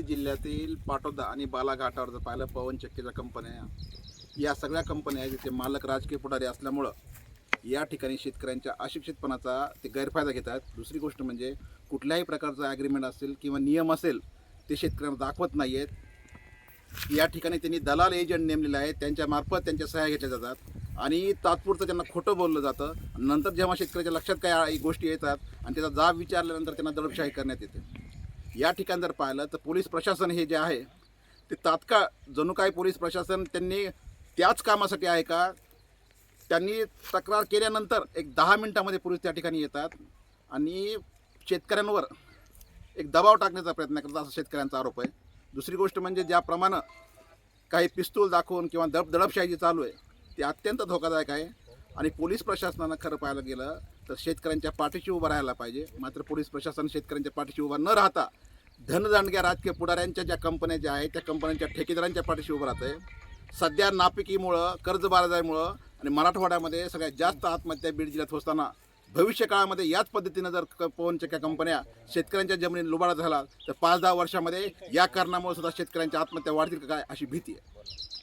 बीड जिल्ह्यातील पाटोदा आणि बालाघाटावर जर पाहिलं पवन चक्कीच्या कंपन्या या सगळ्या कंपन्या जिथे मालक राजकीय पुढारी असल्यामुळं या ठिकाणी शेतकऱ्यांच्या अशिक्षितपणाचा ते गैरफायदा घेतात. दुसरी गोष्ट म्हणजे कुठल्याही प्रकारचा ॲग्रीमेंट असेल किंवा नियम असेल ते शेतकऱ्यांना दाखवत नाही आहेत या ठिकाणी त्यांनी दलाल एजंट नेमलेले आहेत त्यांच्या मार्फत त्यांच्या सहाय्या घेतल्या जातात आणि तात्पुरतं त्यांना खोटं बोललं जातं. नंतर जेव्हा शेतकऱ्याच्या लक्षात काय गोष्टी येतात आणि त्याचा जाब विचारल्यानंतर त्यांना दडपशाही करण्यात येते. या ठिकाणी जर पाहिलं तर पोलीस प्रशासन हे जे आहे ते तात्काळ जणू काय पोलीस प्रशासन त्यांनी त्याच कामासाठी आहे का? त्यांनी तक्रार केल्यानंतर एक दहा मिनटामध्ये पोलीस त्या ठिकाणी येतात आणि शेतकऱ्यांवर एक दबाव टाकण्याचा प्रयत्न करतात असा शेतकऱ्यांचा आरोप आहे. दुसरी गोष्ट म्हणजे ज्याप्रमाणे काही पिस्तूल दाखवून किंवा दडप दडपशाही जी चालू आहे ती अत्यंत धोकादायक आहे. आणि पोलीस प्रशासनानं खरं पाहायला गेलं तर शेतकऱ्यांच्या पाठीशी उभं राहायला पाहिजे. मात्र पोलीस प्रशासन शेतकऱ्यांच्या पाठीशी उभा न राहता धनदांडग्या राजकीय पुढाऱ्यांच्या ज्या कंपन्या ज्या आहेत त्या कंपन्यांच्या ठेकेदारांच्या पाठीशी उभं राहत आहे सध्या नापिकीमुळं कर्जबाजारीमुळं आणि मराठवाड्यामध्ये सगळ्यात जास्त आत्महत्या बीड जिल्ह्यात होताना भविष्य काळामध्ये याच पद्धतीनं जर क- पवनचक्क्या कंपन्या शेतकऱ्यांच्या जमिनीत लुबाडा झाला तर पाच दहा वर्षामध्ये या कारणामुळे सुद्धा शेतकऱ्यांच्या आत्महत्या वाढतील का काय अशी भीती आहे.